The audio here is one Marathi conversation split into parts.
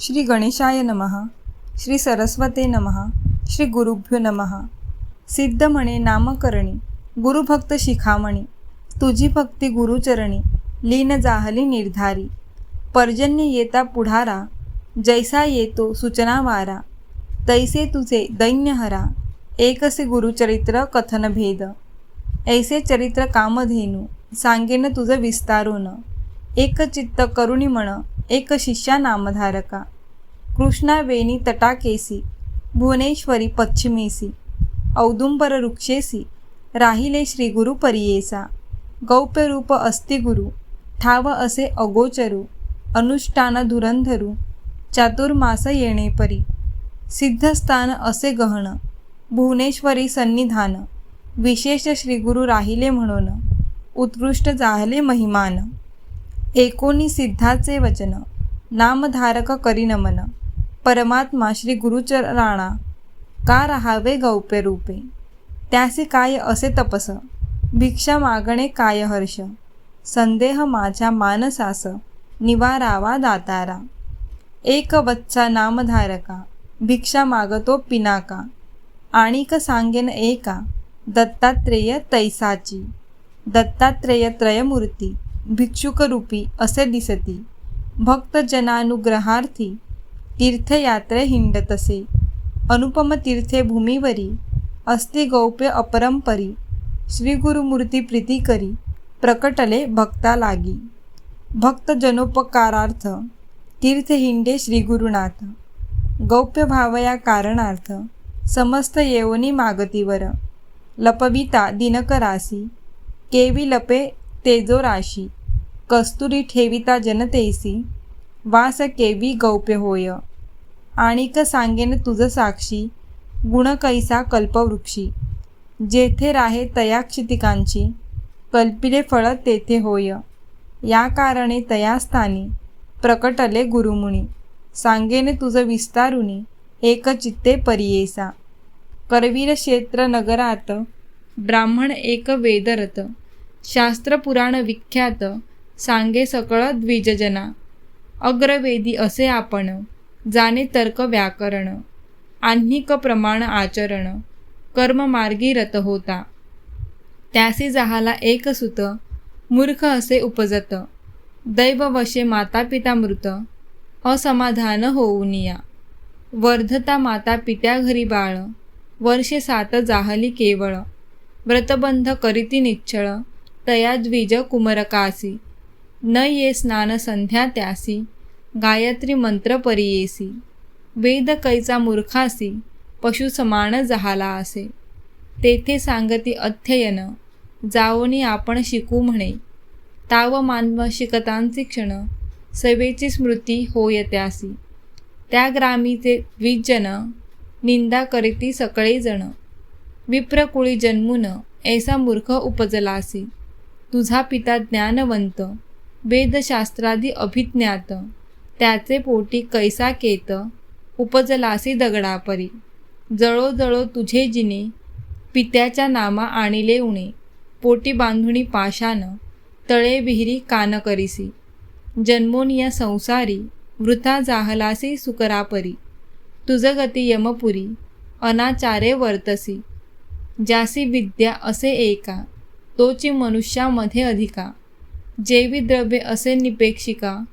श्री गणेशाय नमः. श्री सरस्वते नमः. श्री गुरुभ्यो नमः. सिद्ध म्हणे नामकरणी गुरुभक्त शिखामणी तुझी भक्ती गुरुचरणी लीन जाहली निर्धारी. पर्जन्य येता पुढारा जैसा येतो सूचना वारा. तैसे तुझे दैन्यहरा एकसे गुरुचरित्र कथन भेद. ऐसे चरित्र कामधेनू सांगेन तुझं विस्तारून. एक चित्त करुणी म्हण एक शिष्या नामधारका. कृष्णा वेणी तटाकेसी भुवनेश्वरी पश्चिमेसी औदुंबर वृक्षेसी राहिले श्री गुरु परियेसा गौप्यरूप अस्तिगुरु ठाव असे अगोचरू अनुष्ठान धुरंधरू चातुर्मास येणे परी सिद्धस्थान असे गहन भुवनेश्वरी सन्निधान विशेष श्रीगुरु राहिले म्हणून उत्कृष्ट जाहले महिमान. एकोणी सिद्धाचे वचन. नामधारक करी नमन परमात्मा श्री गुरुचराणा. का राहावे गौपे रूपे? त्यासी काय असे तपस? भिक्षा मागणे काय हर्ष? संदेह माझ्या मानसास. निवारावा दातारा. एक वच्चा नामधारका. भिक्षा मागतो पिनाका. आणिक सांगेन एका. दत्तात्रेय तैसाची. दत्तात्रेय त्रयमूर्ती. भिक्षुकरूपी असे दिसती. भक्तजनानुग्रहार्थी तीर्थयात्रे हिंडतसे. अनुपम तीर्थे भूमीवरी अस्ति गौप्य अपरंपरी श्रीगुरुमूर्ती प्रीती करी प्रकटले भक्ता लागी. भक्तजनोपकारार्थ तीर्थ हिंडे श्री गुरुनाथ गौप्य भावया कारणार्थ समस्त येवनी मागतीवर. लपविता दिनकरासी केवी लपे तेजो राशी कस्तुरी ठेविता जनतेसी वास केवी गौप्य होय. आणिक सांगेन तुझ साक्षी गुण कैसा कल्पवृक्षी. जेथे राहे तया क्षितिकांची कल्पिले फळ तेथे होय. या कारणे तया स्थानी प्रकटले गुरुमुनी. सांगेन तुझ विस्तारुनी एक चित्ते परियेसा. करवीर क्षेत्र नगरात ब्राह्मण एक वेदरत. शास्त्रपुराण विख्यात सांगे सकळ द्विजजना. अग्रवेदी असे आपण जाणे तर्क व्याकरण. आह्निक प्रमाण आचरण. कर्ममार्गी रत होता. त्यासी जहाला एक सुत मूर्ख असे उपजत. दैववशे माता पिता मृत. असमाधान होऊन या वर्धता माता पित्या घरी बाळ. वर्षे सात जाहली केवळ. व्रतबंध करीती निच्छळ. तया द्विज कुमरकासी. न ये स्नान संध्या त्यासी गायत्री मंत्र परियेसी वेद कैचा मूर्खासी पशु समान जहाला असे. तेथे सांगती अध्ययन जाओनी आपण शिकू म्हणे. ताव मानव शिकतांचे क्षण सवेची स्मृती होय त्यासी. त्या ग्रामीचे द्विजन निंदा करीती सकळे जण. विप्रकुळी जन्मून ऐसा मूर्ख उपजलासी. तुझा पिता ज्ञानवंत वेदशास्त्रादी अभिज्ञात. त्याचे पोटी कैसा केत उपजलासी दगडापरी. जळोजळो तुझे जिने पित्याच्या नामा आणिले उणे. पोटी बांधुणी पाशान तळे विहिरी कान करीसी. जन्मोनिया संसारी वृथा जाहलासी सुकरापरी. तुझगती यमपुरी अनाचारे वर्तसी. ज्यासी विद्या असे एका तोची मनुष्यामध्ये अधिका. जेवी द्रव्ये असे निपेक्षिका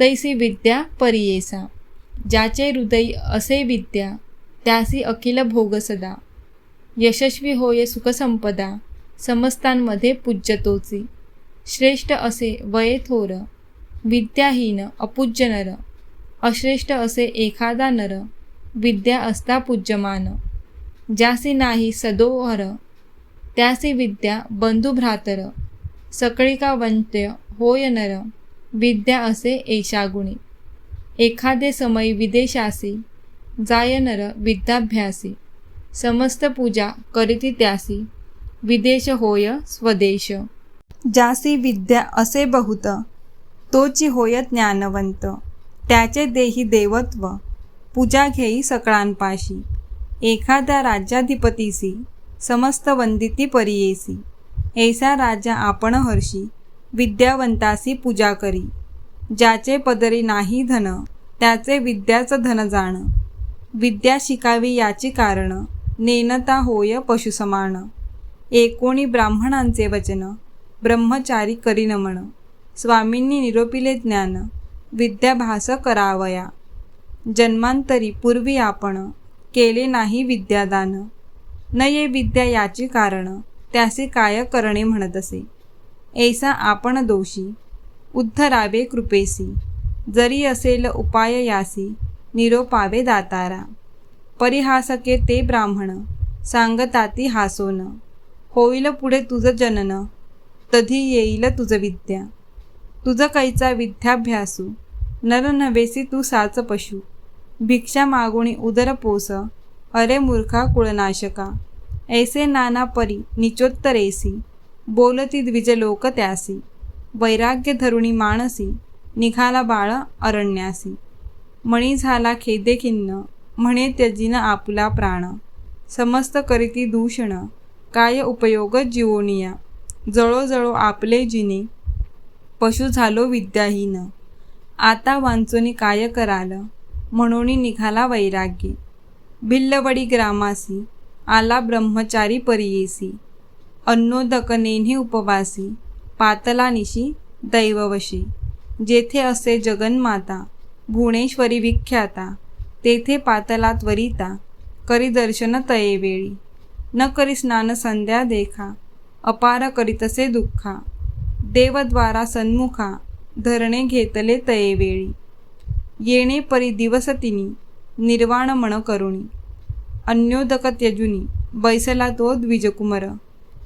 तैसी विद्या परियेसा. ज्याचे हृदय असे विद्या त्यासी अखिल भोग सदा. यशस्वी होय सुखसंपदा समस्तांमध्ये पूज्यतोची. श्रेष्ठ असे वये थोर विद्याहीन अपूज्य नर. अश्रेष्ठ असे एखादा नर विद्या असता पूज्यमान. ज्यासी नाही सदोहर त्यासी विद्या बंधुभ्रातर. सकळिका वंत्य? होय नर. विद्या असे एशागुणी एखादे समय विदेशासी. जाय नर विद्याभ्यासी. समस्त पूजा करीती त्यासी. विदेश होय स्वदेश. ज्यासी विद्या असे बहुत तोची होय ज्ञानवंत. त्याचे देही देवत्व. पूजा घेई सकळांपाशी. एखाद्या राज्याधिपतीसी. समस्त वंदिती परियेसी. ऐसा राजा आपण हर्षी विद्यावंतासी पूजा करी. ज्याचे पदरी नाही धन त्याचे विद्याचं धन जाण. विद्या शिकावी याची कारण नेनता होय पशुसमान. एकोणी ब्राह्मणांचे वचन ब्रह्मचारी करी नमन. स्वामींनी निरोपिले ज्ञान विद्याभास करावया. जन्मांतरी पूर्वी आपण केले नाही विद्यादान. न ये विद्या याची कारण त्यासी काय करणे म्हणत असे. ऐसा आपण दोषी उद्धरावे कृपेसी जरी असेल उपाय यासी निरोपावे दातारा. परिहासके ते ब्राह्मण सांगताती हासोन होईल पुढे तुझं जनन तधी येईल तुझं विद्या. तुझं कैचा विद्याभ्यासू नर नवेसी तू साच पशु. भिक्षा मागुणी उदर पोस अरे मूर्खा कुळनाशका. ऐसे नाना परी निचोत्तरेसी बोलती द्विज लोक त्यासी वैराग्य धरुणी माणसी निघाला बाळ अरण्यासी. मणी झाला खेदे खिन्न म्हणे त्यजिन आपुला प्राण. समस्त करीती दूषण काय उपयोग जीवोनिया. जळोजळो आपले जिने पशु झालो विद्याहीन. आता वांचोनी काय कराल? म्हणून निघाला वैराग्य. भिल्लवडी ग्रामासी आला ब्रह्मचारी परियेसी. अन्नोदक उपवासी पातलानिशी दैववशी. जेथे असे जगन्माता भुवनेश्वरी विख्याता तेथे पातला त्वरिता करी दर्शन तयेवेळी न करी स्नान संध्या देखा अपार करीतसे दुःखा. देवद्वारा सन्मुखा धरणे घेतले तयेवेळी येणे परी दिवसतिनी निर्वाण मन करुणी. अन्योदकत यजुनी बैसला तो द्विजकुमर.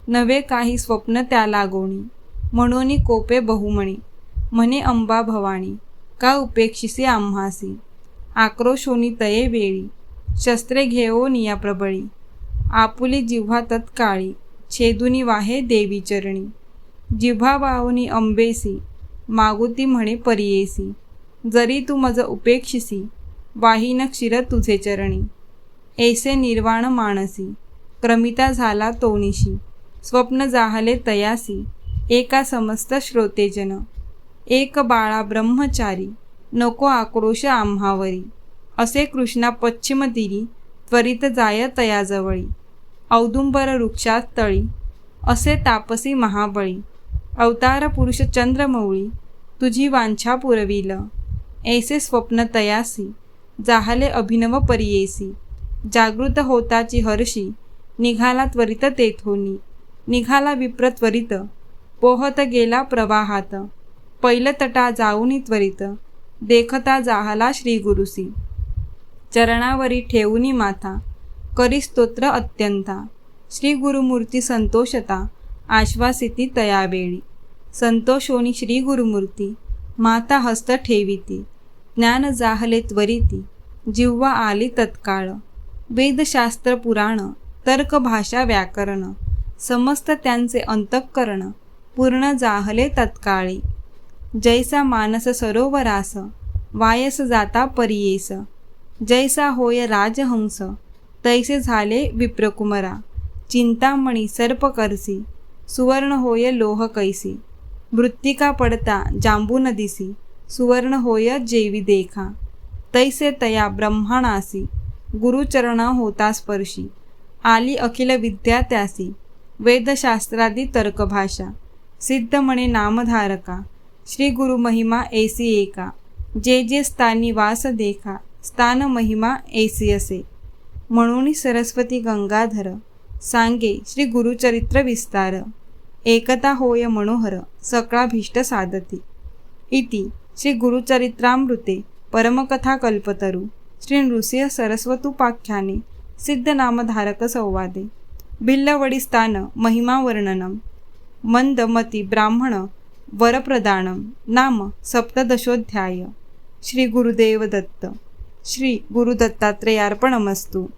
नवे काही स्वप्न त्या लागोणी. म्हणून कोपे बहुमणी. म्हणे अंबा भवानी का उपेक्षिसी आम्हासी? आक्रोशोनी तये वेळी. शस्त्रे घेओ निया प्रबळी. आपुली जिव्हा तत्काळी छेदुनी वाहे देवी चरणी. जिव्हा वाहुनी अंबेसी मागुती म्हणे परियेसी. जरी तू मज उपेक्षिसी वाहीन क्षीर तुझे चरणी. ऐसे निर्वाण मानसी क्रमिता झाला तोनिशी स्वप्न जाहले तयासी एका समस्त श्रोतेजन एक बाळा ब्रह्मचारी नको आक्रोश आम्हावरी असे कृष्णा पश्चिम दिरी त्वरित जाय तयाजवळी औदुंबर वृक्षात तळी असे तापसी महाबळी अवतार पुरुष चंद्रमौळी तुझी वांछा पुरविल ऐसे स्वप्न तयासी जाहले अभिनव परियेसी जागृत होताची हर्षी. निघाला त्वरित तेथोनी. निघाला विप्र त्वरित. पोहत गेला प्रवाहात. पैलतटा जाऊनी त्वरित. देखता जाहला श्री गुरुसी चरणावरी ठेवूनी माथा. करी स्तोत्र अत्यंता. श्री गुरुमूर्ती संतोषता. आश्वासिती तयावेळी. संतोषोनी श्री गुरुमूर्ती माता हस्त ठेविती. ज्ञान जाहले त्वरिती. जिव्हा आली तत्काळ. वेदशास्त्र पुराण तर्कभाषा व्याकरण समस्त त्यांचे अंतःकरण पूर्ण जाहले तत्काळी. जैसा मानस सरोवरास वायस जाता परियेस. जैसा होय राजहंस तैसे झाले विप्रकुमरा. चिंतामणी सर्पकरसी सुवर्ण होय लोह कैसी. मृत्तिका पडता जांबू नदीसी सुवर्ण होय जेवी देखा. तैसे तया ब्रह्माणासी. गुरुचरणा होता स्पर्शी. आली अखिल विद्या त्यासी. वेदशास्त्रादी तर्कभाषा. सिद्ध म्हणे नामधारका. श्री गुरु महिमा एसी एका. जे जे स्थानी वास देखा स्थान महिमा एसी असे. म्हणून सरस्वती गंगाधर सांगे श्री गुरुचरित्र विस्तार. एकता होय मनोहर सकळाभीष्ट साधती इति. श्री गुरुचरित्रामृते परमकथा कल्पतरू. श्री नृसिंह सरस्वतुपाख्याने सिद्धनामधारक संवादे. भिल्लवडी स्थान महिमावर्णनम. मंदमती ब्राह्मण वरप्रदानम. नाम सप्तदशोध्याय. श्री गुरुदेव दत्त श्री गुरुदत्तात्रेयार्पणमस्तू.